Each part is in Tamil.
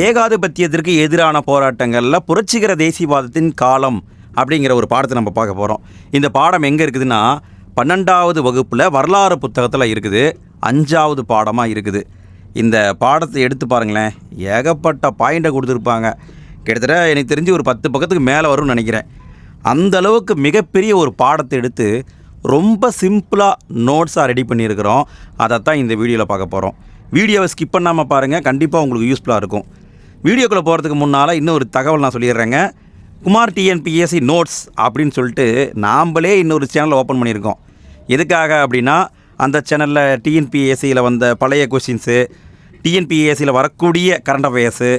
ஏகாதிபத்தியத்திற்கு எதிரான போராட்டங்களில் புரட்சிகர தேசியவாதத்தின் காலம் அப்படிங்கிற ஒரு பாடத்தை நம்ம பார்க்க போகிறோம் இந்த பாடம் எங்கே இருக்குதுன்னா பன்னெண்டாவது வகுப்பில் வரலாறு புத்தகத்தில் இருக்குது. அஞ்சாவது பாடமாக இருக்குது. இந்த பாடத்தை எடுத்து பாருங்களேன். ஏகப்பட்ட பாயிண்டை கொடுத்துருப்பாங்க. கிட்டத்தட்ட எனக்கு தெரிஞ்சு ஒரு பத்து பக்கத்துக்கு மேலே வரும்னு நினைக்கிறேன். அந்த அளவுக்கு மிகப்பெரிய ஒரு பாடத்தை எடுத்து ரொம்ப சிம்பிளாக நோட்ஸாக ரெடி பண்ணியிருக்கிறோம். அதைத்தான் இந்த வீடியோவில் பார்க்க போகிறோம் வீடியோவை ஸ்கிப் பண்ணாமல் பாருங்கள் கண்டிப்பாக உங்களுக்கு யூஸ்ஃபுல்லாக இருக்கும். வீடியோக்குள்ளே போகிறதுக்கு முன்னால் இன்னொரு தகவல் நான் சொல்லிடுறேங்க. குமார் டிஎன்பிஎஸ்சி நோட்ஸ் அப்படின்னு சொல்லிட்டு நாம்ளே இன்னொரு சேனலை ஓப்பன் பண்ணியிருக்கோம். எதுக்காக அப்படின்னா அந்த சேனலில் டிஎன்பிஎஸ்சியில் வந்த பழைய கொஷின்ஸு டிஎன்பிஎஸ்சியில் வரக்கூடிய கரண்ட் அஃபேர்ஸு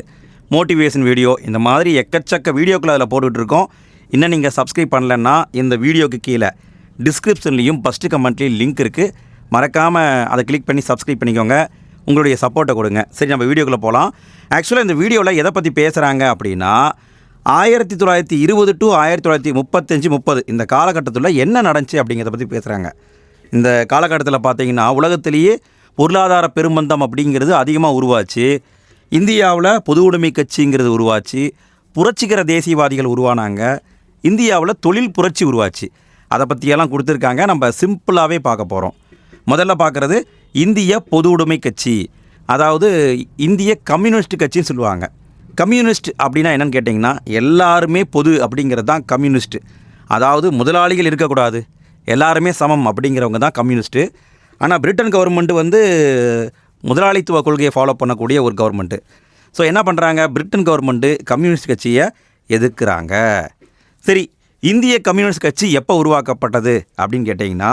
மோட்டிவேஷன் வீடியோ இந்த மாதிரி எக்கச்சக்க வீடியோக்களை அதில் போட்டுகிட்ருக்கோம் இன்னும் நீங்கள் சப்ஸ்கிரைப் பண்ணலன்னா இந்த வீடியோக்கு கீழே டிஸ்கிரிப்ஷன்லேயும் ஃபஸ்ட்டு கமெண்ட்லேயும் லிங்க் இருக்குது மறக்காமல் அதை கிளிக் பண்ணி சப்ஸ்கிரைப் பண்ணிக்கோங்க. உங்களுடைய சப்போர்ட்டை கொடுங்க. சரி நம்ம வீடியோக்குள்ளே போகலாம் ஆக்சுவலாக இந்த வீடியோவில் எதை பற்றி பேசுகிறாங்க அப்படின்னா ஆயிரத்தி தொள்ளாயிரத்தி இருபது டு ஆயிரத்தி தொள்ளாயிரத்தி முப்பத்தஞ்சு முப்பது இந்த காலகட்டத்தில் என்ன நடந்துச்சு அப்படிங்கிறத பற்றி பேசுகிறாங்க இந்த காலகட்டத்தில் பார்த்தீங்கன்னா உலகத்திலேயே பொருளாதார பெருமந்தம் அப்படிங்கிறது அதிகமாக உருவாச்சு. இந்தியாவில் பொது உடைமை கட்சிங்கிறது உருவாச்சு. புரட்சிகர தேசியவாதிகள் உருவானாங்க. இந்தியாவில் தொழில் புரட்சி உருவாச்சு. அதை பற்றியெல்லாம் கொடுத்துருக்காங்க. நம்ம சிம்பிளாகவே பார்க்க போகிறோம் முதல்ல பார்க்குறது இந்திய பொது உடைமை கட்சி அதாவது இந்திய கம்யூனிஸ்ட் கட்சின்னு சொல்லுவாங்க. கம்யூனிஸ்ட் அப்படின்னா என்னென்னு கேட்டிங்கன்னா எல்லாருமே பொது அப்படிங்கிறது தான் கம்யூனிஸ்ட். அதாவது முதலாளிகள் இருக்கக்கூடாது. எல்லாருமே சமம் அப்படிங்கிறவங்க தான் கம்யூனிஸ்ட்டு ஆனால் பிரிட்டன் கவர்மெண்ட் வந்து முதலாளித்துவ கொள்கையை ஃபாலோ பண்ணக்கூடிய ஒரு கவர்மெண்ட்டு ஸோ என்ன பண்ணுறாங்க பிரிட்டன் கவர்மெண்ட்டு கம்யூனிஸ்ட் கட்சியை எதிர்க்கிறாங்க. சரி இந்திய கம்யூனிஸ்ட் கட்சி எப்போ உருவாக்கப்பட்டது அப்படின்னு கேட்டிங்கன்னா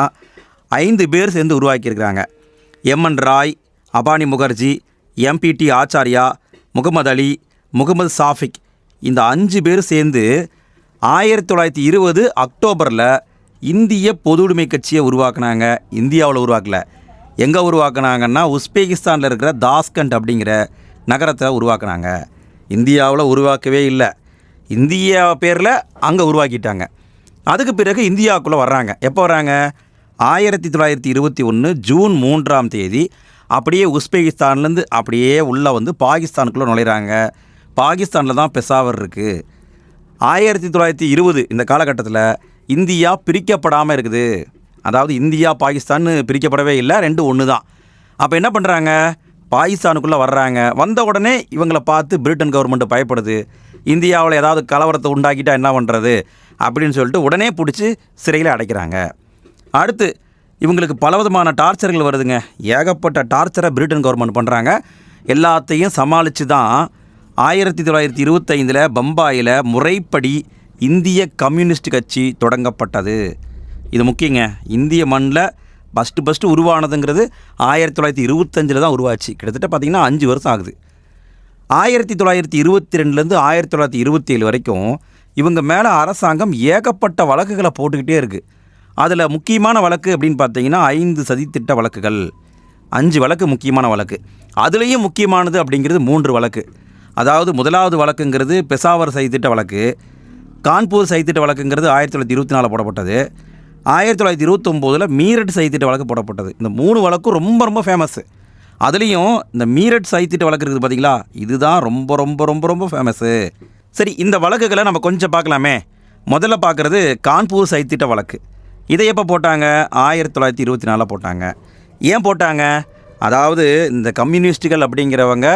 ஐந்து பேர் சேர்ந்து உருவாக்கியிருக்கிறாங்க. MN Roy Abani Mukherjee MPT Acharya Mohammad Ali Mohammad Shafiq. இந்த அஞ்சு பேர் சேர்ந்து ஆயிரத்தி தொள்ளாயிரத்தி இருபது அக்டோபரில் இந்திய பொதுவுடைமை கட்சியை உருவாக்குனாங்க. இந்தியாவில் உருவாக்கல. எங்கே உருவாக்குனாங்கன்னா உஸ்பெகிஸ்தானில் இருக்கிற தாஸ்கண்ட் அப்படிங்கிற நகரத்தை உருவாக்குனாங்க. இந்தியாவில் உருவாக்கவே இல்லை. இந்தியா பேரில் அங்கே உருவாக்கிட்டாங்க. அதுக்கு பிறகு இந்தியாவுக்குள்ளே வர்றாங்க. எப்போ வர்றாங்க? ஆயிரத்தி தொள்ளாயிரத்தி இருபத்தி ஒன்று ஜூன் மூன்றாம் தேதி அப்படியே உஸ்பெகிஸ்தான்லேருந்து அப்படியே உள்ளே வந்து பாகிஸ்தானுக்குள்ளே நுழையிறாங்க. பாகிஸ்தானில் தான் பெசாவர் இருக்குது ஆயிரத்தி தொள்ளாயிரத்தி இருபது இந்த காலகட்டத்தில் இந்தியா பிரிக்கப்படாமல் இருக்குது. அதாவது இந்தியா பாகிஸ்தான் பிரிக்கப்படவே இல்லை ரெண்டும் ஒன்று தான். அப்போ என்ன பண்ணுறாங்க? பாகிஸ்தானுக்குள்ளே வர்றாங்க. வந்த உடனே இவங்களை பார்த்து பிரிட்டன் கவர்மெண்ட் பயப்படுது. இந்தியாவில் ஏதாவது கலவரத்தை உண்டாக்கிட்டால் என்ன பண்ணுறது? அப்படின்னு சொல்லிட்டு உடனே பிடிச்சி சிறையில் அடைக்கிறாங்க. அடுத்து இவங்களுக்கு பலவிதமான டார்ச்சர்கள் வருதுங்க. ஏகப்பட்ட டார்ச்சரை பிரிட்டன் கவர்மெண்ட் பண்ணுறாங்க எல்லாத்தையும் சமாளித்து தான் ஆயிரத்தி தொள்ளாயிரத்தி இருபத்தைந்தில் பம்பாயில் முறைப்படி இந்திய கம்யூனிஸ்ட் கட்சி தொடங்கப்பட்டது. இது முக்கியங்க. இந்திய மண்ணில் ஃபஸ்ட்டு ஃபஸ்ட்டு உருவானதுங்கிறது ஆயிரத்தி தொள்ளாயிரத்தி இருபத்தஞ்சில் தான் உருவாச்சு. கிட்டத்தட்ட பார்த்திங்கன்னா அஞ்சு வருஷம் ஆகுது. ஆயிரத்தி தொள்ளாயிரத்தி இருபத்தி ரெண்டுலேருந்து ஆயிரத்தி தொள்ளாயிரத்தி இருபத்தி ஏழு வரைக்கும் இவங்க மேலே அரசாங்கம் ஏகப்பட்ட வழக்குகளை போட்டுக்கிட்டே இருக்குது அதில் முக்கியமான வழக்கு அப்படின்னு பார்த்தீங்கன்னா ஐந்து சதித்திட்ட வழக்குகள். அஞ்சு வழக்கு முக்கியமான வழக்கு. அதுலேயும் முக்கியமானது அப்படிங்கிறது மூன்று வழக்கு. அதாவது முதலாவது வழக்குங்கிறது பெசாவர் சதித்திட்ட வழக்கு. கான்பூர் சைத்திட்ட வழக்குங்கிறது ஆயிரத்தி தொள்ளாயிரத்தி இருபத்தி நாலில் போடப்பட்டது. ஆயிரத்தி தொள்ளாயிரத்தி இருபத்தொம்போதில் மீரட் சைத்திட்ட வழக்கு போடப்பட்டது. இந்த மூணு வழக்கும் ரொம்ப ரொம்ப ஃபேமஸ்ஸு அதுலேயும் இந்த மீரட் சைத்திட்ட வழக்கு இருக்குது பார்த்தீங்களா இதுதான் ரொம்ப ரொம்ப ரொம்ப ரொம்ப ஃபேமஸ்ஸு சரி இந்த வழக்குகளை நம்ம கொஞ்சம் பார்க்கலாமே. முதல்ல பார்க்குறது கான்பூர் சைத்திட்ட வழக்கு. இதை எப்போ போட்டாங்க? ஆயிரத்தி தொள்ளாயிரத்தி இருபத்தி நாலில் போட்டாங்க. ஏன் போட்டாங்க? அதாவது இந்த கம்யூனிஸ்ட்டுகள் அப்படிங்கிறவங்க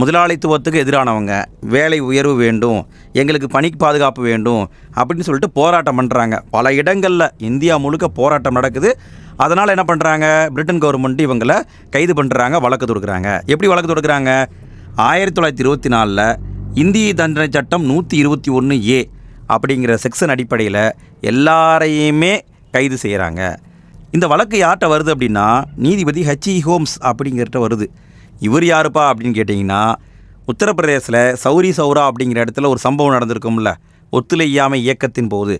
முதலாளித்துவத்துக்கு எதிரானவங்க. வேலை உயர்வு வேண்டும் எங்களுக்கு பணி பாதுகாப்பு வேண்டும் அப்படின்னு சொல்லிட்டு போராட்டம் பண்ணுறாங்க பல இடங்களில் இந்தியா முழுக்க போராட்டம் நடக்குது. அதனால் என்ன பண்ணுறாங்க பிரிட்டன் கவர்மெண்ட் இவங்களை கைது பண்ணுறாங்க வழக்கு தொடுக்குறாங்க. எப்படி வழக்கு தொடுக்குறாங்க? ஆயிரத்தி தொள்ளாயிரத்தி இருபத்தி நாலில் இந்திய தண்டனை சட்டம் நூற்றி இருபத்தி ஒன்று ஏ அப்படிங்கிற செக்ஷன் அடிப்படையில் எல்லாரையுமே கைது செய்கிறாங்க இந்த வழக்கு யார்கிட்ட வருது அப்படின்னா நீதிபதி ஹச்இ ஹோம்ஸ் அப்படிங்கிறட்ட வருது. இவர் யாருப்பா அப்படின்னு கேட்டிங்கன்னா உத்தரப்பிரதேசில் சௌரி சௌரா அப்படிங்கிற இடத்துல ஒரு சம்பவம் நடந்திருக்கும்ல. ஒத்துழையாமை இயக்கத்தின் போது.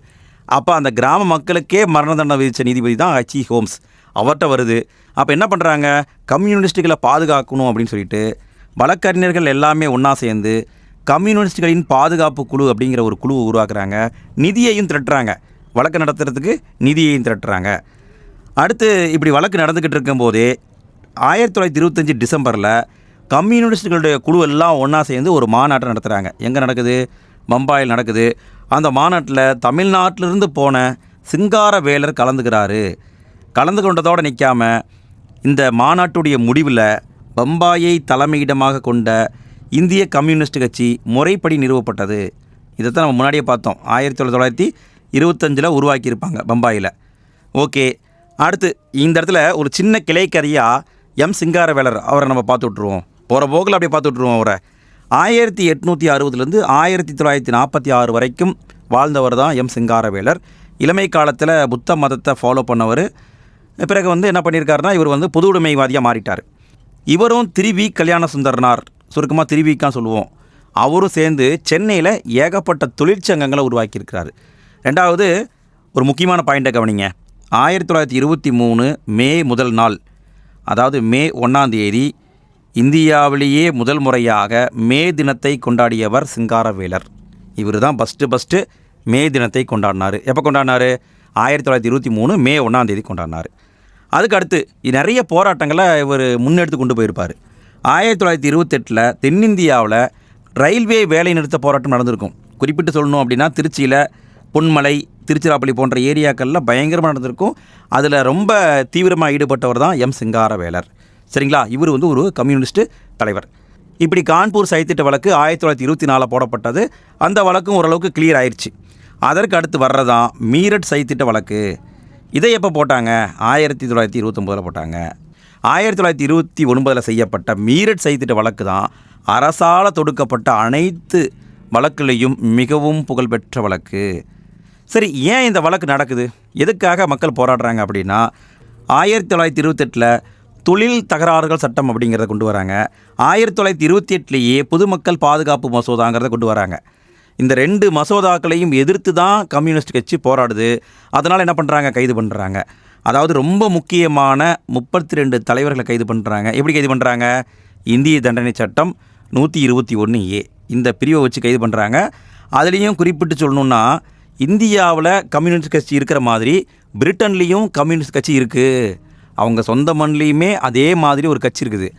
அப்போ அந்த கிராம மக்களுக்கே மரண தண்டனை விதித்த நீதிபதி தான் ஹச்இ ஹோம்ஸ் அவர்கிட்ட வருது. அப்போ என்ன பண்ணுறாங்க கம்யூனிஸ்ட்டுகளை பாதுகாக்கணும் அப்படின்னு சொல்லிட்டு வழக்கறிஞர்கள் எல்லாமே ஒன்றா சேர்ந்து கம்யூனிஸ்ட்டுகளின் பாதுகாப்பு குழு அப்படிங்கிற ஒரு குழு உருவாக்குறாங்க. நிதியையும் திரட்டுறாங்க. வழக்கு நடத்துறதுக்கு நிதியையும் திரட்டுறாங்க. அடுத்து இப்படி வழக்கு நடந்துக்கிட்டு இருக்கும்போதே ஆயிரத்தி தொள்ளாயிரத்தி இருபத்தஞ்சி டிசம்பரில் கம்யூனிஸ்டுகளுடைய குழு எல்லாம் ஒன்றா சேர்ந்து ஒரு மாநாட்டை நடத்துகிறாங்க எங்கே நடக்குது? பம்பாயில் நடக்குது. அந்த மாநாட்டில் தமிழ்நாட்டிலிருந்து போன சிங்கார வேலர் கலந்துக்கிறாரு. கலந்து கொண்டதோடு நிற்காம இந்த மாநாட்டுடைய முடிவில் பம்பாயை தலைமையிடமாக கொண்ட இந்திய கம்யூனிஸ்ட் கட்சி முறைப்படி நிறுவப்பட்டது. இதைத்தான் நம்ம முன்னாடியே பார்த்தோம். ஆயிரத்தி தொள்ளாயிரத்தி இருபத்தஞ்சில் உருவாக்கியிருப்பாங்க பம்பாயில். ஓகே அடுத்து இந்த இடத்துல ஒரு சின்ன கிளைக்கதையாக எம். சிங்காரவேலர் அவரை நம்ம பார்த்து விட்ருவோம் போகிற போக்கில் அப்படியே பார்த்து விட்ருவோம் அவரை. ஆயிரத்தி எட்நூற்றி அறுபதுலேருந்து ஆயிரத்தி தொள்ளாயிரத்தி நாற்பத்தி ஆறு வரைக்கும் வாழ்ந்தவர் தான் எம். சிங்காரவேலர். இளமை காலத்தில் புத்த மதத்தை ஃபாலோ பண்ணவர். பிறகு வந்து என்ன பண்ணியிருக்காருனா இவர் வந்து பொது உடைமைவாதியாக மாறிட்டார். இவரும் திருவி கல்யாண சுந்தரனார் சுருக்கமாக திருவிக்கான் சொல்லுவோம். அவரும் சேர்ந்து சென்னையில் ஏகப்பட்ட தொழிற்சங்கங்களை உருவாக்கியிருக்கிறாரு. ரெண்டாவது ஒரு முக்கியமான பாயிண்ட்டை கவனிங்க. ஆயிரத்தி தொள்ளாயிரத்தி இருபத்தி மூணு மே முதல் நாள் அதாவது மே ஒன்றாம் தேதி இந்தியாவிலேயே முதல் முறையாக மே தினத்தை கொண்டாடியவர் சிங்காரவேலர். இவர் தான் ஃபஸ்ட்டு ஃபஸ்ட்டு மே தினத்தை கொண்டாடினார். எப்போ கொண்டாடினார்? ஆயிரத்தி தொள்ளாயிரத்தி இருபத்தி மூணு மே ஒன்றாம் தேதி கொண்டாடினார். அதுக்கு அடுத்து நிறைய போராட்டங்களை இவர் முன்னெடுத்து கொண்டு போயிருப்பார். ஆயிரத்தி தொள்ளாயிரத்தி இருபத்தெட்டில் தென்னிந்தியாவில் ரயில்வே வேலை நிறுத்த போராட்டம் நடந்திருக்கும். குறிப்பிட்டு சொல்லணும் அப்படின்னா திருச்சியில் பொன்மலை திருச்சிராப்பள்ளி போன்ற ஏரியாக்களில் பயங்கரமாக நடந்திருக்கும். அதில் ரொம்ப தீவிரமாக ஈடுபட்டவர் தான் எம். சிங்காரவேலர். சரிங்களா? இவர் வந்து ஒரு கம்யூனிஸ்ட் தலைவர். இப்படி கான்பூர் சைத்திட்ட வழக்கு ஆயிரத்தி தொள்ளாயிரத்தி இருபத்தி நாலில் போடப்பட்டது. அந்த வழக்கும் ஓரளவுக்கு கிளியர் ஆயிடுச்சு அதற்கு அடுத்து வர்றதான் மீரட் சைத்திட்ட வழக்கு. இதை எப்போ போட்டாங்க? ஆயிரத்தி தொள்ளாயிரத்தி இருபத்தொம்போதில் போட்டாங்க. ஆயிரத்தி தொள்ளாயிரத்தி இருபத்தி ஒன்பதில் செய்யப்பட்ட மீரட் சைத்திட்ட வழக்கு தான் அரசால் தொடுக்கப்பட்ட அனைத்து வழக்குலேயும் மிகவும் புகழ்பெற்ற வழக்கு. சரி ஏன் இந்த வழக்கு நடக்குது? எதுக்காக மக்கள் போராடுறாங்க அப்படின்னா ஆயிரத்தி தொள்ளாயிரத்தி இருபத்தெட்டில் தொழில் தகராறுகள் சட்டம் அப்படிங்கிறத கொண்டு வராங்க. ஆயிரத்தி தொள்ளாயிரத்தி இருபத்தி எட்டுலேயே பொதுமக்கள் பாதுகாப்பு மசோதாங்கிறத கொண்டு வராங்க. இந்த ரெண்டு மசோதாக்களையும் எதிர்த்து தான் கம்யூனிஸ்ட் கட்சி போராடுது. அதனால் என்ன பண்ணுறாங்க கைது பண்ணுறாங்க அதாவது ரொம்ப முக்கியமான முப்பத்தி ரெண்டு தலைவர்களை கைது பண்ணுறாங்க எப்படி கைது பண்ணுறாங்க இந்திய தண்டனை சட்டம் நூற்றி இருபத்தி ஒன்று ஏ இந்த பிரிவை வச்சு கைது பண்ணுறாங்க அதுலேயும் குறிப்பிட்டு சொல்லணுன்னா இந்தியாவில் கம்யூனிஸ்ட் கட்சி இருக்கிற மாதிரி பிரிட்டன்லேயும் கம்யூனிஸ்ட் கட்சி இருக்குது அவங்க சொந்த மண்லேயுமே அதே மாதிரி ஒரு கட்சி இருக்குது.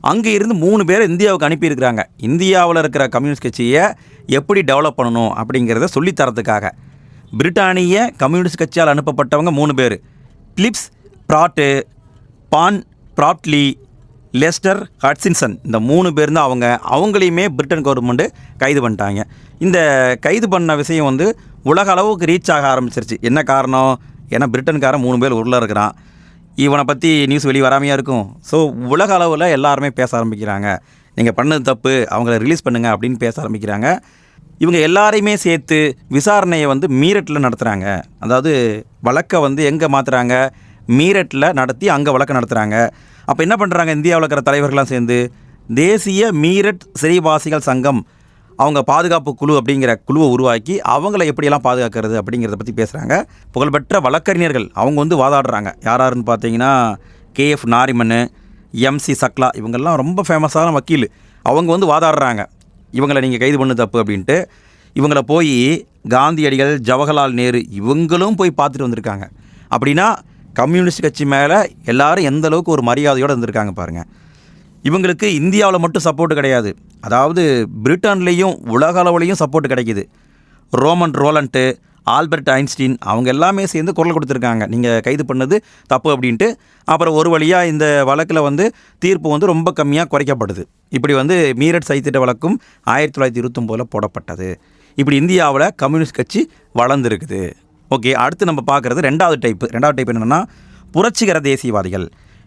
அங்கே இருந்து மூணு பேரை இந்தியாவுக்கு அனுப்பியிருக்கிறாங்க. இந்தியாவில் இருக்கிற கம்யூனிஸ்ட் கட்சியை எப்படி டெவலப் பண்ணணும் அப்படிங்கிறத சொல்லித்தரத்துக்காக பிரிட்டானிய கம்யூனிஸ்ட் கட்சியால் அனுப்பப்பட்டவங்க மூணு பேர். Philip Spratt Ben Bradley Lester Hutchinson இந்த மூணு பேர் தான் அவங்க அவங்களையுமே பிரிட்டன் கவர்மெண்ட்டு கைது பண்ணிட்டாங்க. இந்த கைது பண்ண விஷயம் வந்து உலக அளவுக்கு ரீச் ஆக ஆரம்பிச்சிருச்சு. என்ன காரணம்? ஏன்னா பிரிட்டன்காரன் மூணு பேர் உள்ள இருக்கிறான். இவனை பற்றி நியூஸ் வெளியே வராமையாக இருக்கும். ஸோ உலக அளவில் எல்லாருமே பேச ஆரம்பிக்கிறாங்க. நீங்கள் பண்ணது தப்பு அவங்கள ரிலீஸ் பண்ணுங்க அப்படின்னு பேச ஆரம்பிக்கிறாங்க. இவங்க எல்லாரையுமே சேர்த்து விசாரணையை வந்து மீரட்டில் நடத்துகிறாங்க அதாவது வழக்கை வந்து எங்கே மாற்றுறாங்க மீரட்டில் நடத்தி அங்கே வழக்கை நடத்துகிறாங்க அப்போ என்ன பண்ணுறாங்க இந்தியாவில் இருக்கிற தலைவர்கள்லாம் சேர்ந்து தேசிய மீரட் சிறைவாசிகள் சங்கம் அவங்க பாதுகாப்பு குழு அப்படிங்கிற குழுவை உருவாக்கி அவங்கள எப்படியெல்லாம் பாதுகாக்கிறது அப்படிங்கிறத பற்றி பேசுகிறாங்க புகழ்பெற்ற வழக்கறிஞர்கள் அவங்க வந்து வாதாடுறாங்க. யாராருன்னு பார்த்தீங்கன்னா கேஎஃப் நாரிமன் எம்சி சக்லா இவங்கெல்லாம் ரொம்ப ஃபேமஸான வக்கீல். அவங்க வந்து வாதாடுறாங்க. இவங்களை நீங்கள் கைது பண்ணு தப்பு அப்படின்ட்டு. இவங்கள போய் காந்தியடிகள் ஜவஹர்லால் நேரு இவங்களும் போய் பார்த்துட்டு வந்திருக்காங்க. அப்படின்னா கம்யூனிஸ்ட் கட்சி மேலே எல்லாரும் எந்த அளவுக்கு ஒரு மரியாதையோடு இருந்திருக்காங்க பாருங்கள் இவங்களுக்கு இந்தியாவில் மட்டும் சப்போர்ட் கிடையாது. அதாவது பிரிட்டன்லேயும் உலக அளவுலேயும் சப்போர்ட் கிடைக்குது. ரோமன் ரோலண்ட்டு ஆல்பர்ட் ஐன்ஸ்டீன் அவங்க எல்லாமே சேர்ந்து குரல் கொடுத்துருக்காங்க. நீங்கள் கைது பண்ணது தப்பு அப்படின்ட்டு. அப்புறம் ஒரு வழியாக இந்த வழக்கில் வந்து தீர்ப்பு வந்து ரொம்ப கம்மியாக குறைக்கப்படுது. இப்படி வந்து மீரட் சைத்திட்ட வழக்கும் ஆயிரத்தி தொள்ளாயிரத்தி இருபத்தொம்போதில் போடப்பட்டது. இப்படி இந்தியாவில் கம்யூனிஸ்ட் கட்சி வளர்ந்துருக்குது. ஓகே அடுத்து நம்ம பார்க்குறது ரெண்டாவது டைப்பு ரெண்டாவது டைப் என்னென்னா புரட்சிகர தேசியவாதிகள்.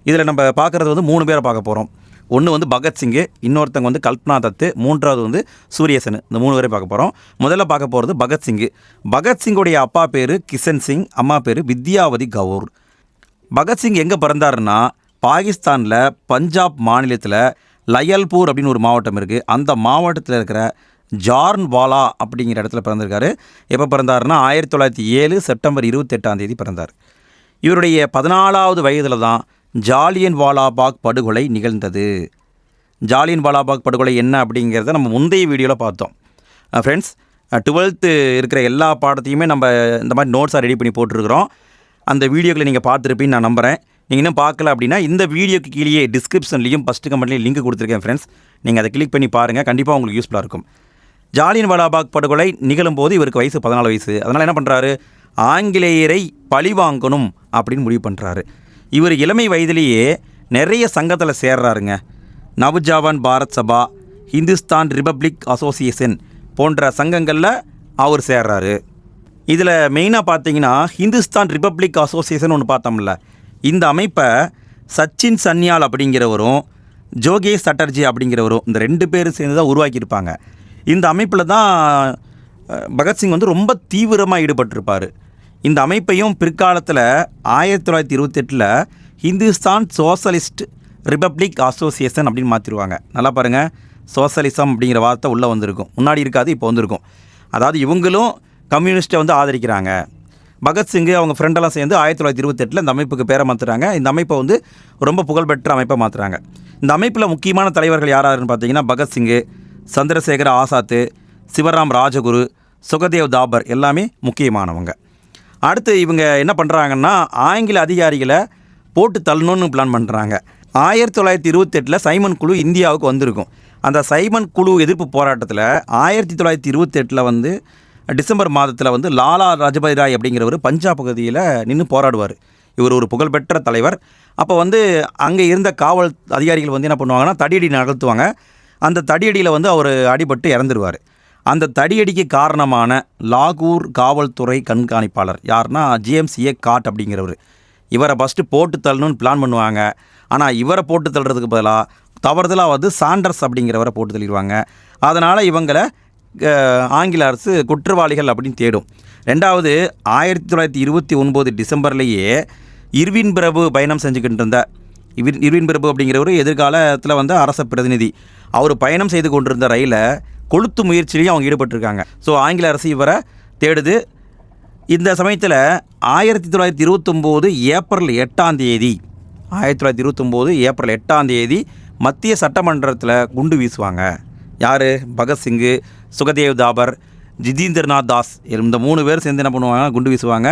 இதில் நம்ம பார்க்குறது வந்து மூணு பேரை பார்க்க போகிறோம் ஒன்று வந்து பகத்சிங்கு இன்னொருத்தங்க வந்து கல்பனா தத்து மூன்றாவது வந்து சூரியசன். இந்த மூணு பேரை பார்க்க போகிறோம் முதல்ல பார்க்க போகிறது பகத்சிங்கு பகத்சிங்குடைய அப்பா பேர் கிஷன் சிங் அம்மா பேர் வித்யாவதி கவுர். பகத்சிங் எங்கே பிறந்தாருன்னா பாகிஸ்தானில் பஞ்சாப் மாநிலத்தில் லயல்பூர் அப்படின்னு ஒரு மாவட்டம் இருக்குது அந்த மாவட்டத்தில் இருக்கிற ஜார்ன்வாலா அப்படிங்கிற இடத்துல பிறந்திருக்காரு. எப்போ பிறந்தாருன்னா ஆயிரத்தி தொள்ளாயிரத்தி ஏழு செப்டம்பர் இருபத்தெட்டாம் தேதி பிறந்தார். இவருடைய பதினாலாவது வயதில் தான் ஜாலியன் வாலாபாக் படுகொலை நிகழ்ந்தது. ஜாலியன் வாலாபாக் படுகொலை என்ன அப்படிங்கிறத நம்ம முந்தைய வீடியோவில் பார்த்தோம். ஃப்ரெண்ட்ஸ் டுவெல்த்து இருக்கிற எல்லா பாடத்தையுமே நம்ம இந்த மாதிரி நோட்ஸாக ரெடி பண்ணி போட்டிருக்கிறோம். அந்த வீடியோக்களை நீங்கள் பார்த்துருப்பீன்னு நான் நம்புகிறேன் நீங்கள் இன்னும் பார்க்கல அப்படின்னா இந்த வீடியோக்கு கீழே டிஸ்கிரிப்ஷன்லையும் ஃபஸ்ட்டு கமெண்ட்லேயும் லிங்க் கொடுத்துருக்கேன் ஃப்ரெண்ட்ஸ் நீங்கள் அதை கிளிக் பண்ணி பாருங்கள் கண்டிப்பாக உங்களுக்கு யூஸ்ஃபுல்லாக இருக்கும். ஜாலியன் வாலாபாக் படுகொலை நிகழும்போது இவருக்கு வயசு பதினாலு வயசு. அதனால் என்ன பண்ணுறாரு ஆங்கிலேயரை பழி வாங்கணும் அப்படின்னு முடிவு பண்ணுறாரு இவர் இளமை வயதிலேயே நிறைய சங்கத்தில் சேர்றாருங்க. நவ்ஜாவான் பாரத் சபா ஹிந்துஸ்தான் ரிபப்ளிக் அசோசியேஷன் போன்ற சங்கங்களில் அவர் சேர்றாரு. இதில் மெயினாக பார்த்தீங்கன்னா ஹிந்துஸ்தான் ரிபப்ளிக் அசோசியேஷன் ஒன்று பார்த்தோம்ல. இந்த அமைப்பை சச்சின் சன்யால் அப்படிங்கிறவரும் ஜோகேஷ் சட்டர்ஜி அப்படிங்கிறவரும் இந்த ரெண்டு பேரும் சேர்ந்து தான் உருவாக்கியிருப்பாங்க. இந்த அமைப்பில் தான் பகத்சிங் வந்து ரொம்ப தீவிரமாக ஈடுபட்டிருப்பார். இந்த அமைப்பையும் பிற்காலத்தில் ஆயிரத்தி தொள்ளாயிரத்தி இருபத்தெட்டில் ஹிந்துஸ்தான் சோசலிஸ்ட் ரிபப்ளிக் அசோசியேஷன் அப்படின்னு மாற்றிடுவாங்க நல்லா பாருங்கள் சோசலிசம் அப்படிங்கிற வார்த்தை உள்ளே வந்திருக்கும். முன்னாடி இருக்காது இப்போ வந்திருக்கும். அதாவது இவங்களும் கம்யூனிஸ்ட்டை வந்து ஆதரிக்கிறாங்க. பகத்சிங்கு அவங்க ஃப்ரெண்டெல்லாம் சேர்ந்து ஆயிரத்தி தொள்ளாயிரத்தி இருபத்தெட்டில் இந்த அமைப்புக்கு பேரை மாற்றுறாங்க இந்த அமைப்பை வந்து ரொம்ப புகழ்பெற்ற அமைப்பை மாற்றுறாங்க இந்த அமைப்பில் முக்கியமான தலைவர்கள் யார் யாருன்னு பார்த்தீங்கன்னா பகத்சிங்கு சந்திரசேகர ஆசாத்து சிவராம் ராஜகுரு சுகதேவ் தாபர் எல்லாமே முக்கியமானவங்க. அடுத்து இவங்க என்ன பண்ணுறாங்கன்னா ஆங்கில அதிகாரிகளை போட்டு தள்ளணும்னு பிளான் பண்ணுறாங்க ஆயிரத்தி தொள்ளாயிரத்தி இருபத்தெட்டில் சைமன் குழு இந்தியாவுக்கு வந்திருக்கும். அந்த சைமன் குழு எதிர்ப்பு போராட்டத்தில் ஆயிரத்தி தொள்ளாயிரத்தி இருபத்தெட்டில் வந்து டிசம்பர் மாதத்தில் வந்து லாலா ராஜபதி ராய் அப்படிங்கிறவர் பஞ்சாப் பகுதியில் நின்று போராடுவார். இவர் ஒரு புகழ்பெற்ற தலைவர். அப்போ வந்து அங்கே இருந்த காவல் அதிகாரிகள் வந்து என்ன பண்ணுவாங்கன்னா தடியடி நடத்துவாங்க அந்த தடியடியில் வந்து அவர் அடிபட்டு இறந்துருவார். அந்த தடியடிக்கு காரணமான லாகூர் காவல்துறை கண்காணிப்பாளர் யாருன்னா ஜேம்ஸ் காட் அப்படிங்கிறவர். இவரை ஃபஸ்ட்டு போட்டு தள்ளணும்னு பிளான் பண்ணுவாங்க. ஆனால் இவரை போட்டு தள்ளுறதுக்கு பதிலாக தவறுதலாக வந்து சாண்டர்ஸ் அப்படிங்கிறவரை போட்டு தள்ளிடுவாங்க. அதனால் இவங்களை ஆங்கில அரசு குற்றவாளிகள் அப்படின்னு தேடும். ரெண்டாவது ஆயிரத்தி தொள்ளாயிரத்தி இருபத்தி ஒன்பது டிசம்பர்லேயே இர்வின் பிரபு பயணம் செஞ்சுக்கிட்டு இருந்த இர்வின் பிரபு அப்படிங்கிறவர் எதிர்காலத்தில் வந்து அரச பிரதிநிதி. அவர் பயணம் செய்து கொண்டிருந்த ரயிலை கொளுத்து முயற்சியிலையும் அவங்க ஈடுபட்டிருக்காங்க. ஸோ ஆங்கில அரசு இவரை தேடுது. இந்த சமயத்தில் ஆயிரத்தி தொள்ளாயிரத்தி இருபத்தொம்போது ஏப்ரல் எட்டாம் தேதி ஆயிரத்தி தொள்ளாயிரத்தி இருபத்தொம்போது ஏப்ரல் எட்டாம் தேதி மத்திய சட்டமன்றத்தில் குண்டு வீசுவாங்க. யார்? பகத்சிங்கு சுகதேவ் தாபர் ஜிதீந்திரநாத் தாஸ் இந்த மூணு பேர் சேர்ந்து என்ன பண்ணுவாங்க குண்டு வீசுவாங்க.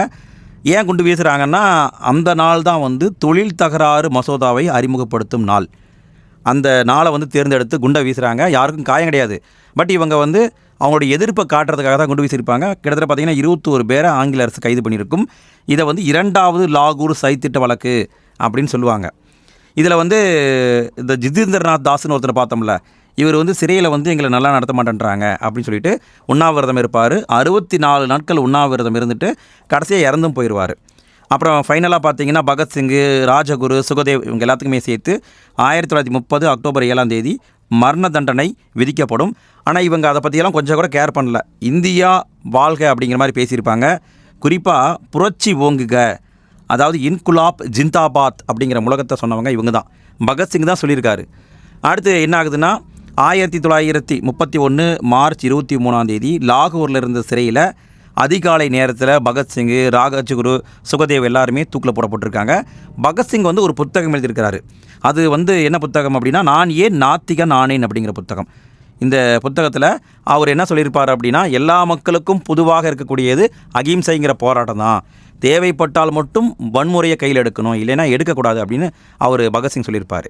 ஏன் குண்டு வீசுகிறாங்கன்னா அந்த நாள் தான் வந்து தொழில் தகராறு மசோதாவை அறிமுகப்படுத்தும் நாள். அந்த நாளை வந்து தேர்ந்தெடுத்து குண்டை வீசுகிறாங்க யாருக்கும் காயம் கிடையாது. பட் இவங்க வந்து அவங்களுடைய எதிர்ப்பை காட்டுறதுக்காக தான் குண்டு வீசியிருப்பாங்க. கிட்டத்தட்ட பார்த்தீங்கன்னா இருபத்தோரு பேரை ஆங்கில அரசு கைது பண்ணியிருக்கும். இதை வந்து இரண்டாவது லாகூர் சைத்திட்ட வழக்கு அப்படின்னு சொல்லுவாங்க. இதில் வந்து இந்த ஜிதேந்திரநாத் தாஸ்னு ஒருத்தர் பார்த்தோம்ல. இவர் வந்து சிறையில் வந்து எங்களை நல்லா நடத்த மாட்டேன்றாங்க அப்படின்னு சொல்லிட்டு உண்ணாவிரதம் இருப்பார். அறுபத்தி நாலு நாட்கள் உண்ணாவிரதம் இருந்துட்டு கடைசியாக இறந்தும் போயிடுவார் அப்புறம் ஃபைனலாக பார்த்தீங்கன்னா பகத்சிங்கு ராஜகுரு சுகதேவ் இவங்க எல்லாத்துக்குமே சேர்த்து ஆயிரத்தி தொள்ளாயிரத்தி முப்பது அக்டோபர் ஏழாம் தேதி மரண தண்டனை விதிக்கப்படும். ஆனால் இவங்க அதை பற்றியெல்லாம் கொஞ்சம் கூட கேர் பண்ணல. இந்தியா வாழ்க அப்படிங்கிற மாதிரி பேசியிருப்பாங்க. குறிப்பாக புரட்சி ஓங்குக அதாவது இன்குலாப் ஜிந்தாபாத் அப்படிங்கிற முழக்கத்தை சொன்னவங்க இவங்க தான் பகத்சிங் தான் சொல்லியிருக்காரு. அடுத்து என்ன ஆகுதுன்னா ஆயிரத்தி தொள்ளாயிரத்தி முப்பத்தி ஒன்று மார்ச் இருபத்தி மூணாம் தேதி லாகூரில் இருந்த சிறையில் அதிகாலை நேரத்தில் பகத்சிங்கு ராகஜகுரு சுகதேவ் எல்லாருமே தூக்கில் போடப்பட்டிருக்காங்க. பகத்சிங் வந்து ஒரு புத்தகம் எழுதியிருக்கிறாரு. அது வந்து என்ன புத்தகம் அப்படின்னா நான் ஏன் நாத்திக நானேன் அப்படிங்கிற புத்தகம். இந்த புத்தகத்தில் அவர் என்ன சொல்லியிருப்பார் அப்படின்னா எல்லா மக்களுக்கும் பொதுவாக இருக்கக்கூடியது அகிம்சைங்கிற போராட்டம் தான். தேவைப்பட்டால் மட்டும் வன்முறையை கையில் எடுக்கணும் இல்லைன்னா எடுக்கக்கூடாது அப்படின்னு அவர் பகத்சிங் சொல்லியிருப்பார்.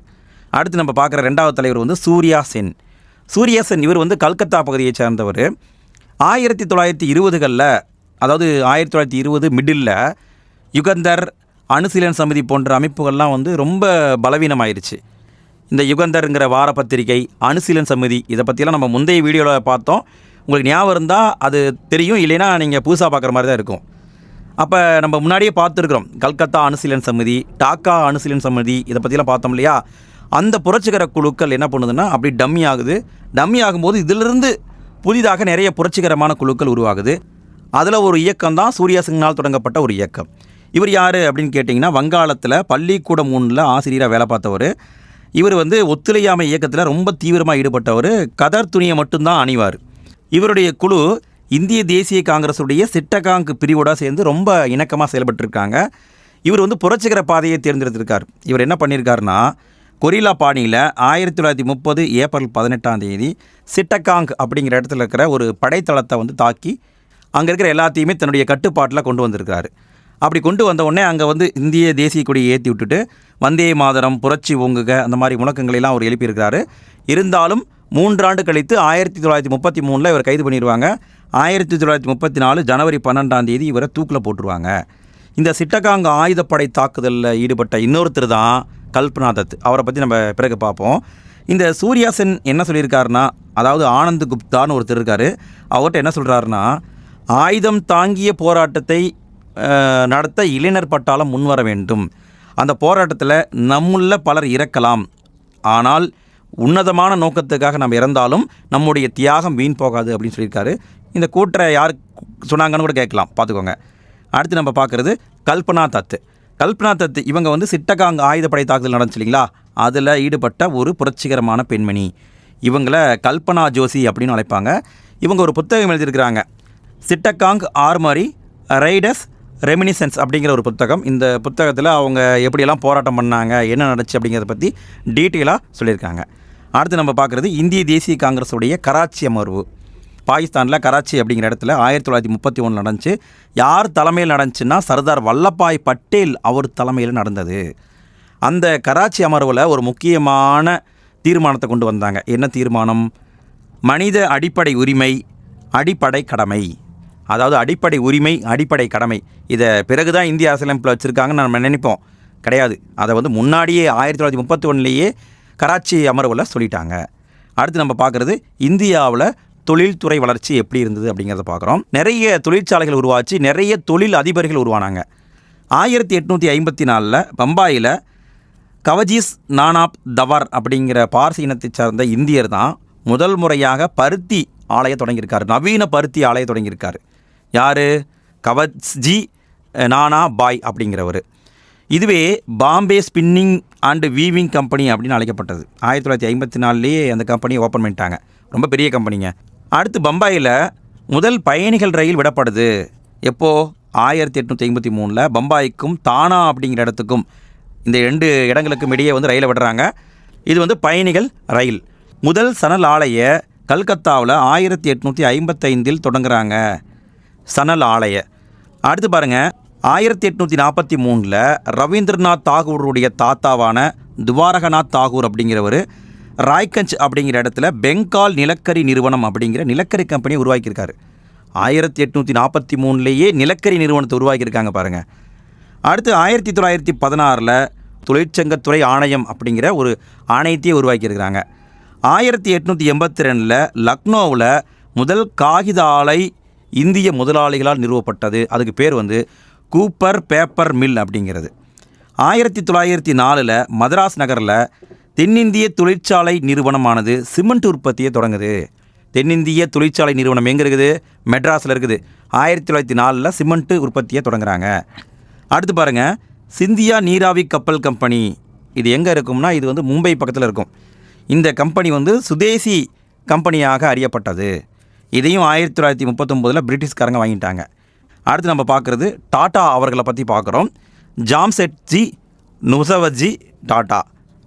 அடுத்து நம்ம பார்க்குற ரெண்டாவது தலைவர் வந்து சூர்யா சென். சூர்யா சென் இவர் வந்து கல்கத்தா பகுதியை சேர்ந்தவர். ஆயிரத்தி தொள்ளாயிரத்தி இருபதுகளில் அதாவது ஆயிரத்தி தொள்ளாயிரத்தி இருபது மிடில் யுகந்தர் அணுசீலன் சமிதி போன்ற அமைப்புகள்லாம் வந்து ரொம்ப பலவீனமாயிருச்சு. இந்த யுகந்தருங்கிற வார பத்திரிகை அணுசீலன் சமிதி இதை பற்றியெல்லாம் நம்ம முந்தைய வீடியோவில் பார்த்தோம். உங்களுக்கு ஞாபகம் இருந்தால் அது தெரியும் இல்லைன்னா நீங்கள் புதுசாக பார்க்குற மாதிரி தான் இருக்கும். அப்போ நம்ம முன்னாடியே பார்த்துருக்குறோம். கல்கத்தா அணுசீலன் சமிதி டாக்கா அணுசீலன் சமிதி இதை பற்றிலாம் பார்த்தோம் இல்லையா? அந்த புரட்சிகர குழுக்கள் என்ன பண்ணுதுன்னா அப்படி டம்மி ஆகுது. டம்மி ஆகும்போது இதிலிருந்து புதிதாக நிறைய புரட்சிகரமான குழுக்கள் உருவாகுது. அதில் ஒரு இயக்கம் தான் சூர்யா சிங்னால் தொடங்கப்பட்ட ஒரு இயக்கம். இவர் யார் அப்படின்னு கேட்டிங்கன்னா வங்காளத்தில் பள்ளிக்கூடம் ஒன்றில் ஆசிரியராக வேலை பார்த்தவர். இவர் வந்து ஒத்துழையாமை இயக்கத்தில் ரொம்ப தீவிரமாக ஈடுபட்டவர். கதர் துணியை மட்டும்தான் அணிவார். இவருடைய குழு இந்திய தேசிய காங்கிரஸுடைய சிட்டகாங் பிரிவோட சேர்ந்து ரொம்ப இணக்கமாக செயல்பட்டிருக்காங்க. இவர் வந்து புரட்சிகர பாதையை தேர்ந்தெடுத்திருக்கார். இவர் என்ன பண்ணியிருக்காருன்னா கொரில்லா பாணியில் ஆயிரத்தி தொள்ளாயிரத்தி முப்பது ஏப்ரல் பதினெட்டாம் தேதி சிட்டகாங் அப்படிங்கிற இடத்துல இருக்கிற ஒரு படைத்தளத்தை வந்து தாக்கி அங்கே இருக்கிற எல்லாத்தையுமே தன்னுடைய கட்டுப்பாட்டில் கொண்டு வந்திருக்காரு அப்படி கொண்டு வந்த உடனே அங்கே வந்து இந்திய தேசிய கொடியை ஏற்றி விட்டுட்டு வந்தே மாதரம் புரட்சி ஓங்குக அந்த மாதிரி முழக்கங்களெல்லாம் அவர் எழுப்பியிருக்கிறாரு. இருந்தாலும் மூன்றாண்டு கழித்து ஆயிரத்தி தொள்ளாயிரத்தி முப்பத்தி மூணில் இவர் கைது பண்ணிடுவாங்க ஆயிரத்தி தொள்ளாயிரத்தி முப்பத்தி நாலு ஜனவரி பன்னெண்டாம் தேதி இவரை தூக்கில் போட்டுருவாங்க. இந்த சிட்டகாங்க ஆயுதப்படை தாக்குதலில் ஈடுபட்ட இன்னொருத்தர் தான் கல்பனா தத் அவரை பற்றி நம்ம பிறகு பார்ப்போம். இந்த சூர்யா சென் என்ன சொல்லியிருக்காருன்னா அதாவது ஆனந்த் குப்தான்னு ஒருத்தர் இருக்கார் அவர்கிட்ட என்ன சொல்கிறாருன்னா ஆயுதம் தாங்கிய போராட்டத்தை நடத்த இளைஞர் பட்டாளம் முன்வர வேண்டும். அந்த போராட்டத்தில் நம்முள்ள பலர் இறக்கலாம். ஆனால் உன்னதமான நோக்கத்துக்காக நம்ம இறந்தாலும் நம்முடைய தியாகம் வீண் போகாது அப்படின்னு சொல்லியிருக்காரு. இந்த கூட்டரை யார் சொன்னாங்கன்னு கூட கேட்கலாம். பார்த்துக்கோங்க. அடுத்து நம்ம பார்க்குறது கல்பனா தத்து கல்பனா தத்து இவங்க வந்து சிட்டகாங் ஆயுதப்படை தாக்குதல் நடந்துச்சு இல்லைங்களா? அதில் ஈடுபட்ட ஒரு புரட்சிகரமான பெண்மணி. இவங்கள கல்பனா ஜோசி அப்படின்னு அழைப்பாங்க. இவங்க ஒரு புத்தகம் எழுதியிருக்கிறாங்க. சிட்டகாங் ஆர்மரி ரைடர்ஸ் ரெமினிசன்ஸ் அப்படிங்கிற ஒரு புத்தகம். இந்த புத்தகத்தில் அவங்க எப்படியெல்லாம் போராட்டம் பண்ணாங்க என்ன நடந்துச்சு அப்படிங்கிறத பற்றி டீட்டெயிலாக சொல்லியிருக்காங்க. அடுத்து நம்ம பார்க்குறது இந்திய தேசிய காங்கிரஸுடைய கராச்சி அமர்வு. பாகிஸ்தானில் கராச்சி அப்படிங்கிற இடத்துல ஆயிரத்தி தொள்ளாயிரத்தி முப்பத்தி ஒன்று நடந்துச்சு. யார் தலைமையில் நடந்துச்சுன்னா சர்தார் வல்லபாய் பட்டேல் அவர் தலைமையில் நடந்தது. அந்த கராச்சி அமர்வில் ஒரு முக்கியமான தீர்மானத்தை கொண்டு வந்தாங்க. என்ன தீர்மானம்? மனித அடிப்படை உரிமை அடிப்படை கடமை. அதாவது அடிப்படை உரிமை அடிப்படை கடமை. இதை பிறகு தான் இந்திய அரசியலமைப்பில் வச்சுருக்காங்கன்னு நம்ம நினைப்போம். கிடையாது. அதை வந்து முன்னாடியே ஆயிரத்தி தொள்ளாயிரத்தி முப்பத்தி ஒன்றுலேயே கராச்சி அமர்வில் சொல்லிட்டாங்க. அடுத்து நம்ம பார்க்குறது இந்தியாவில் தொழில்துறை வளர்ச்சி எப்படி இருந்தது அப்படிங்கிறத பார்க்குறோம். நிறைய தொழிற்சாலைகள் உருவாச்சு நிறைய தொழில் அதிபர்கள் உருவானாங்க. ஆயிரத்தி எட்நூற்றி ஐம்பத்தி நாலில் பம்பாயில் கவஜீஸ் நானாப் தவர் அப்படிங்கிற பார்சி இனத்தை சார்ந்த இந்தியர் தான் முதல் முறையாக பருத்தி ஆலையை தொடங்கியிருக்காரு. நவீன பருத்தி ஆலையை தொடங்கியிருக்காரு. யார்? கவஜ்ஜி நானா பாய் அப்படிங்கிறவர். இதுவே Bombay spinning and weaving company அப்படின்னு அழைக்கப்பட்டது. ஆயிரத்தி தொள்ளாயிரத்தி ஐம்பத்தி நாலுலேயே அந்த கம்பெனியை ஓப்பன் பண்ணிட்டாங்க. ரொம்ப பெரிய கம்பெனிங்க. அடுத்து பம்பாயில் முதல் பயணிகள் ரயில் விடப்படுது. எப்போ? ஆயிரத்தி எட்நூற்றி ஐம்பத்தி மூணில் பம்பாய்க்கும் தானா அப்படிங்கிற இடத்துக்கும் இந்த ரெண்டு இடங்களுக்கும் இடையே வந்து ரயிலை விடுறாங்க. இது வந்து பயணிகள் ரயில். முதல் சணல் ஆலையை கல்கத்தாவில் ஆயிரத்தி எட்நூற்றி ஐம்பத்தைந்தில் தொடங்குறாங்க சணல் ஆலையை. அடுத்து பாருங்கள் ஆயிரத்தி எட்நூற்றி நாற்பத்தி மூணில் ரவீந்திரநாத் தாகூருடைய தாத்தாவான துவாரகநாத் தாகூர் அப்படிங்கிறவர் ராய்கஞ்ச் அப்படிங்கிற இடத்துல பெங்கால் நிலக்கரி நிறுவனம் அப்படிங்கிற நிலக்கரி கம்பெனியை உருவாக்கியிருக்காரு. ஆயிரத்தி எட்நூற்றி நாற்பத்தி மூணுலேயே நிலக்கரி நிறுவனத்தை உருவாக்கியிருக்காங்க பாருங்கள் அடுத்து ஆயிரத்தி தொள்ளாயிரத்தி பதினாறில் தொழிற்சங்கத்துறை ஆணையம் அப்படிங்கிற ஒரு ஆணையத்தையே உருவாக்கியிருக்கிறாங்க. ஆயிரத்தி எட்நூற்றி எண்பத்தி ரெண்டில் லக்னோவில் முதல் காகித ஆலை இந்திய முதலாளிகளால் நிறுவப்பட்டது. அதுக்கு பேர் வந்து கூப்பர் பேப்பர் மில் அப்படிங்கிறது. ஆயிரத்தி தொள்ளாயிரத்தி நாலில் மதராஸ் நகரில் தென்னிந்திய தொழிற்சாலை நிறுவனமானது சிமெண்ட் உற்பத்தியை தொடங்குது. தென்னிந்திய தொழிற்சாலை நிறுவனம் எங்கே இருக்குது? மெட்ராஸில் இருக்குது. ஆயிரத்தி தொள்ளாயிரத்தி நாலில் சிமெண்ட்டு உற்பத்தியை தொடங்குறாங்க. அடுத்து பாருங்கள் சிந்தியா நீராவி கப்பல் கம்பெனி. இது எங்கே இருக்கும்னா இது வந்து மும்பை பக்கத்தில் இருக்கும். இந்த கம்பெனி வந்து சுதேசி கம்பெனியாக அறியப்பட்டது. இதையும் ஆயிரத்தி தொள்ளாயிரத்தி முப்பத்தொம்போதில் பிரிட்டிஷ்காரங்க வாங்கிட்டாங்க. அடுத்து நம்ம பார்க்குறது டாட்டா அவர்களை பற்றி பார்க்குறோம். ஜாம்செட்ஜி நுசவஜி டாட்டா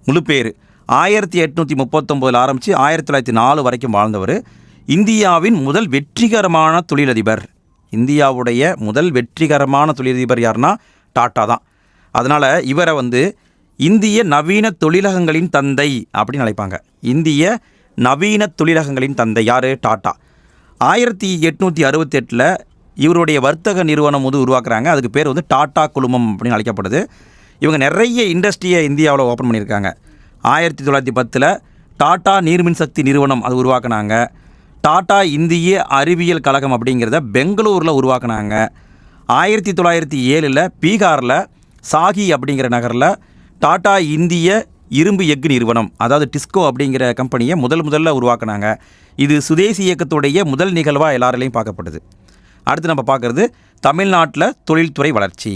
முழு பேர். ஆயிரத்தி எட்நூற்றி முப்பத்தொம்போதில் ஆரம்பித்து ஆயிரத்தி தொள்ளாயிரத்தி நாலு வரைக்கும் வாழ்ந்தவர். இந்தியாவின் முதல் வெற்றிகரமான தொழிலதிபர். இந்தியாவுடைய முதல் வெற்றிகரமான தொழிலதிபர் யாருன்னா டாட்டா தான். அதனால் இவரை வந்து இந்திய நவீன தொழிலகங்களின் தந்தை அப்படின்னு அழைப்பாங்க. இந்திய நவீன தொழிலகங்களின் தந்தை யார்? டாட்டா. ஆயிரத்தி எட்நூற்றி அறுபத்தெட்டில் இவருடைய வர்த்தக நிறுவனம் வந்து உருவாக்குறாங்க. அதுக்கு பேர் வந்து டாட்டா குழுமம் அப்படின்னு அழைக்கப்படுது. இவங்க நிறைய இண்டஸ்ட்ரியை இந்தியாவில் ஓப்பன் பண்ணியிருக்காங்க. ஆயிரத்தி தொள்ளாயிரத்தி பத்தில் டாட்டா நீர்மின் சக்தி நிறுவனம் அது உருவாக்குனாங்க. டாட்டா இந்திய அறிவியல் கழகம் அப்படிங்கிறத பெங்களூரில் உருவாக்குனாங்க. ஆயிரத்தி தொள்ளாயிரத்தி ஏழில் பீகாரில் சாகி அப்படிங்கிற நகரில் டாட்டா இந்திய இரும்பு எஃகு நிறுவனம் அதாவது டிஸ்கோ அப்படிங்கிற கம்பெனியை முதல் முதல்ல உருவாக்குனாங்க. இது சுதேசி இயக்கத்துடைய முதல் நிகழ்வாக எல்லாரிலையும் பார்க்கப்படுது அடுத்து நம்ம பார்க்குறது தமிழ்நாட்டில் தொழில்துறை வளர்ச்சி.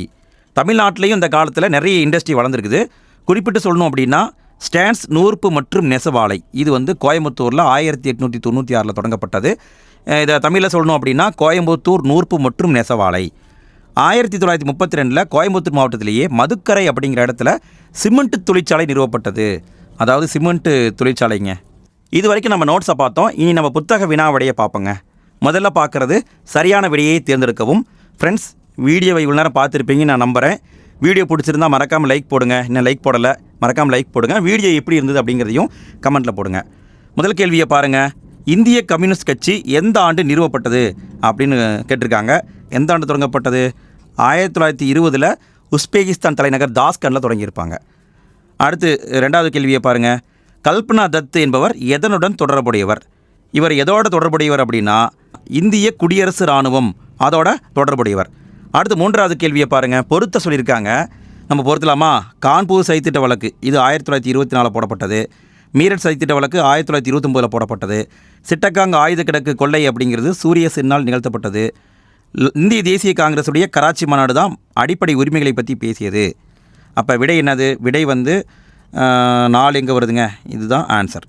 தமிழ்நாட்டிலையும் இந்த காலத்தில் நிறைய இண்டஸ்ட்ரி வளர்ந்துருக்குது. குறிப்பிட்டு சொல்லணும் அப்படின்னா ஸ்டான்ஸ் நூற்பு மற்றும் நெசவாலை. இது வந்து கோயம்புத்தூரில் ஆயிரத்தி எட்நூற்றி தொண்ணூற்றி ஆறில் தொடங்கப்பட்டது. இதை தமிழில் சொல்லணும் அப்படின்னா கோயம்புத்தூர் நூற்பு மற்றும் நெசவாலை. ஆயிரத்தி தொள்ளாயிரத்தி முப்பத்தி ரெண்டில் கோயம்புத்தூர் மாவட்டத்திலேயே மதுக்கரை அப்படிங்கிற இடத்துல சிமெண்ட் தொழிற்சாலை நிறுவப்பட்டது. அதாவது சிமெண்ட்டு தொழிற்சாலைங்க. இது வரைக்கும் நம்ம நோட்ஸை பார்த்தோம். இனி நம்ம புத்தக வினா விடையை பார்ப்போங்க. முதல்ல பார்க்குறது சரியான விடையை தேர்ந்தெடுக்கவும். ஃப்ரெண்ட்ஸ் வீடியோவை இவ்வளோ நேரம் பார்த்துருப்பீங்க நான் நம்புகிறேன் வீடியோ பிடிச்சிருந்தா மறக்காமல் லைக் போடுங்க. இன்னும் லைக் போடலை மறக்காமல் லைக் போடுங்க. வீடியோ எப்படி இருந்தது அப்படிங்கிறதையும் கமெண்ட்டில் போடுங்க. முதல் கேள்வியை பாருங்கள் இந்திய கம்யூனிஸ்ட் கட்சி எந்த ஆண்டு நிறுவப்பட்டது அப்படின்னு கேட்டிருக்காங்க. எந்த ஆண்டு தொடங்கப்பட்டது? ஆயிரத்தி தொள்ளாயிரத்தி இருபதில் உஸ்பெகிஸ்தான் தலைநகர் தாஸ்கண்டில் தொடங்கியிருப்பாங்க. அடுத்து ரெண்டாவது கேள்வியை பாருங்கள் கல்பனா தத் என்பவர் எதனுடன் தொடர்புடையவர்? இவர் எதோட தொடர்புடையவர் அப்படின்னா இந்திய குடியரசு இராணுவம் அதோட தொடர்புடையவர். அடுத்து மூன்றாவது கேள்வியை பாருங்கள் பொருத்த சொல்லியிருக்காங்க. நம்ம பொருத்தலாமா? கான்பூர் சைத்திட்ட வழக்கு. இது ஆயிரத்தி தொள்ளாயிரத்தி இருபத்தி நாலில் போடப்பட்டது. மீரட் சைத்திட்ட வழக்கு ஆயிரத்தி தொள்ளாயிரத்தி இருபத்தொம்போதில் போடப்பட்டது. சிட்டக்காங் ஆயுத கிடக்கு கொள்ளை அப்படிங்கிறது சூரிய சென்னால் நிகழ்த்தப்பட்டது. இந்திய தேசிய காங்கிரஸுடைய கராச்சி மாநாடு தான் அடிப்படை உரிமைகளை பற்றி பேசியது. அப்போ விடை என்னது? விடை வந்து நாலு எங்கே வருதுங்க? இதுதான் ஆன்சர்.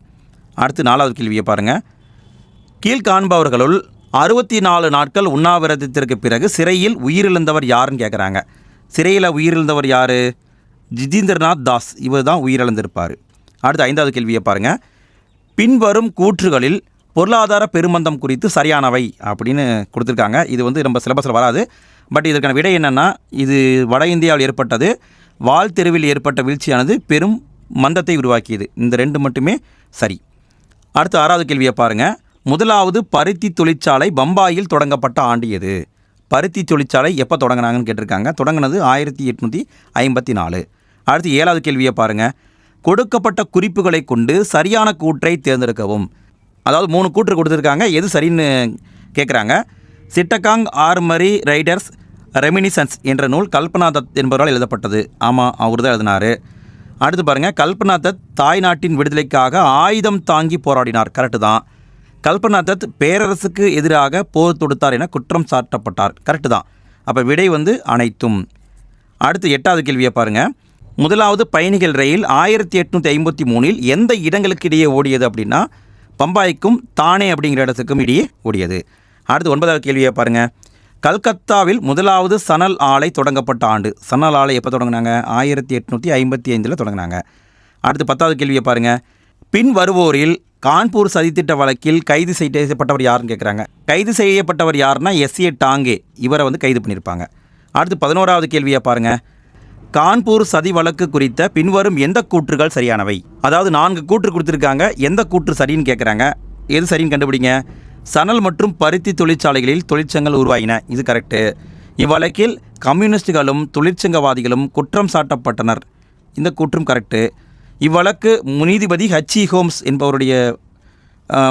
அடுத்து நாலாவது கேள்வியை பாருங்கள் கீழ்காண்பவர்களுள் அறுபத்தி நாலு நாட்கள் உண்ணாவிரதத்திற்கு பிறகு சிறையில் உயிரிழந்தவர் யாருன்னு கேட்குறாங்க சிறையில் உயிரிழந்தவர் யார்? ஜிதேந்திரநாத் தாஸ். இவர் தான் உயிரிழந்திருப்பார். அடுத்து ஐந்தாவது கேள்வியை பாருங்கள் பின்வரும் கூற்றுகளில் பொருளாதார பெருமந்தம் குறித்து சரியானவை அப்படின்னு கொடுத்துருக்காங்க. இது வந்து நம்ம சிலபஸில் வராது. பட் இதற்கான விடை என்னென்னா இது வட இந்தியாவில் ஏற்பட்டது. வால் தெருவில் ஏற்பட்ட வீழ்ச்சியானது பெரும் மந்தத்தை உருவாக்கியது. இந்த ரெண்டு மட்டுமே சரி. அடுத்து ஆறாவது கேள்வியை பாருங்கள் முதலாவது பருத்தி தொழிற்சாலை பம்பாயில் தொடங்கப்பட்ட ஆண்டு எது? பருத்தி தொழிற்சாலை எப்போ தொடங்கினாங்கன்னு கேட்டிருக்காங்க. தொடங்கினது ஆயிரத்தி எட்நூற்றி ஐம்பத்தி நாலு அடுத்து ஏழாவது கேள்வியை பாருங்கள் கொடுக்கப்பட்ட குறிப்புகளை கொண்டு சரியான கூற்றை தேர்ந்தெடுக்கவும். அதாவது மூணு கூற்று கொடுத்துருக்காங்க. எது சரின்னு கேட்குறாங்க சிட்டகாங் ஆர்மரி ரைடர்ஸ் ரெமினிசன்ஸ் என்ற நூல் கல்பனா தத் என்பவரால் எழுதப்பட்டது. ஆமாம் அவர் தான் எழுதினார். அடுத்து பாருங்கள் கல்பனா தத் தாய்நாட்டின் விடுதலைக்காக ஆயுதம் தாங்கி போராடினார். கரெக்டு தான். கல்பனா தத் பேரரசுக்கு எதிராக போர் தொடுத்தார் என குற்றம் சாட்டப்பட்டார். கரெக்டு தான். அப்போ விடை வந்து அனைத்தும். அடுத்து எட்டாவது கேள்வியை பாருங்கள் முதலாவது பயணிகள் ரயில் ஆயிரத்தி எட்நூற்றி ஐம்பத்தி மூணில் எந்த இடங்களுக்கு இடையே ஓடியது அப்படின்னா பம்பாய்க்கும் தானே அப்படிங்கிற இடத்துக்கும் இடையே ஓடியது. அடுத்து ஒன்பதாவது கேள்வியை பாருங்கள் கல்கத்தாவில் முதலாவது சணல் ஆலை தொடங்கப்பட்ட ஆண்டு. சணல் ஆலை எப்போ தொடங்கினாங்க? ஆயிரத்தி எட்நூற்றி ஐம்பத்தி ஐந்தில் தொடங்கினாங்க. அடுத்து பத்தாவது கேள்வியை பாருங்கள் பின் வருவோரில் கான்பூர் சதித்திட்ட வழக்கில் கைது செய்யப்பட்டவர் யாருன்னு கேட்குறாங்க கைது செய்யப்பட்டவர் யாருன்னா எஸ்ஏ டாங்கே. இவரை வந்து கைது பண்ணியிருப்பாங்க. அடுத்து பதினோராவது கேள்வியை பாருங்கள் கான்பூர் சதி வழக்கு குறித்த பின்வரும் எந்த கூற்றுகள் சரியானவை? அதாவது நான்கு கூற்று கொடுத்துருக்காங்க. எந்த கூற்று சரின்னு கேட்குறாங்க எது சரின்னு கண்டுபிடிங்க. சணல் மற்றும் பருத்தி தொழிற்சாலைகளில் தொழிற்சங்கங்கள் உருவாகின இது கரெக்டு இவ்வழக்கில் கம்யூனிஸ்டுகளும் தொழிற்சங்கவாதிகளும் குற்றம் சாட்டப்பட்டனர். இந்த கூற்றும் கரெக்டு இவ்வழக்கு நீதிபதி ஹச்சி ஹோம்ஸ் என்பவருடைய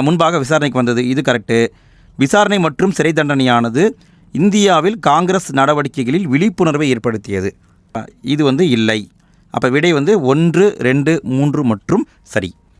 முன்பாக விசாரணைக்கு வந்தது. இது கரெக்டு விசாரணை மற்றும் சிறை தண்டனையானது இந்தியாவில் காங்கிரஸ் நடவடிக்கைகளில் விழிப்புணர்வை ஏற்படுத்தியது. இது வந்து இல்லை. அப்போ விடை வந்து ஒன்று ரெண்டு மூன்று மற்றும் சரி.